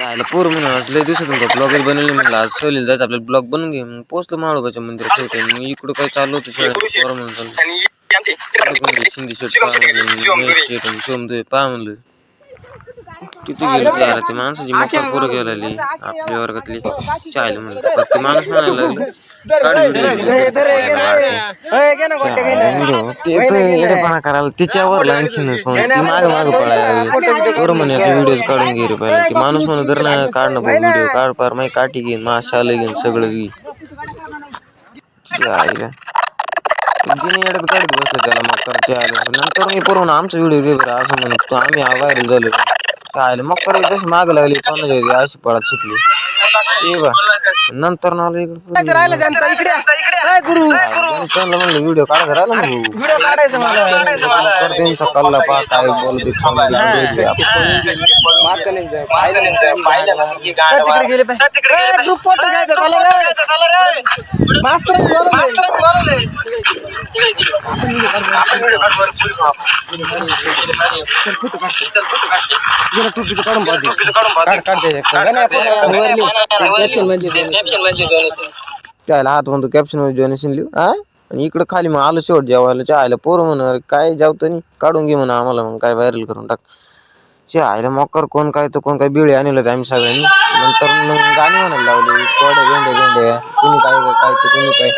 राहिलं पोर म्हणून लय दिवसातून ब्लॉगर बनवले म्हणलं आज सहलीला जायचं आपल्याला ब्लॉग बनवून घे. मग पोचलो माळोबाच्या मंदिरात ठेवते मग इकडं काय चालू होतं शाळेत? पोरं म्हणून चाललं शिंदे शेट पहा म्हणलं पहा म्हणलं. तिथे गेली ती अरे ते माणसाची मकर पोरं गेलेली आपल्या वर्गातली चायला म्हणलं पण माणूस म्हणायला लागलं व्हिडिओ ते तर येडेपणा करायला तिच्यावर आणखीन ती माग माग पळायला लागली बरं म्हणे आता व्हिडिओ काढून घे रे पहिला ती माणूस म्हणून तर ना काढ ना व्हिडिओ काढ पार माही काठी घेईन आलं घेईन सगळं घेईन आईला जिने येडत काढत बसलं त्याला मग करते आलं नंतर मी पुरवून आमचा व्हिडिओ घे बरं असं म्हणत तो आम्ही व्हायरल झालो काय मग करे तशी माग लागली कोणाच्या घरी अशी पळत शिकली ते बा नंतर ना इकडे राहिलं त्यांचं इकडे काय गुरु? त्यांना म्हणलं व्हिडिओ काढायचा राहिला ना भाऊ. व्हिडिओ काढायचं मला तर त्यांचा कल्ला पा काय बोलते थांबली गेले ग्रुप फ़ोटो घ्यायचा चला रे. मास्तर त्याला हात म्हणतो कॅप्शन मध्ये खाली मग आलं शेवट जेवायला चायला पोरं म्हणणार काय जेवतं नाही काय करून टाक. मकर कोण काय तर कोण काय बिळे आणलं आम्ही सगळ्यांनी नंतर मग गाणी म्हणायला लावली काय काय काय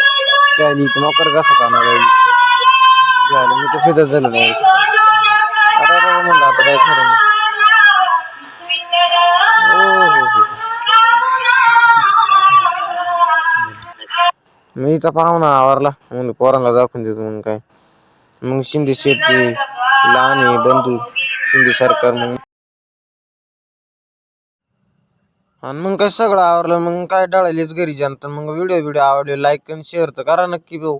त्याली मकर कसं कसा खाणार झालं मी तर फिदर झालो नाही. अरे अरे म्हणलं आता काय खरं नाही. हो हो हो. मी तर पाहुणा आवरला. मग पोरांना दाखवून देतो मग काय. मग शिंदे शेती लहान आहे बंधू शिंदे सरकार मग आणि मग काय सगळं आवरलं मग काय डाळालीच घरी जाणतं मग व्हिडिओ व्हिडिओ आवडले लाईक आणि शेअर तर करा नक्की भाऊ.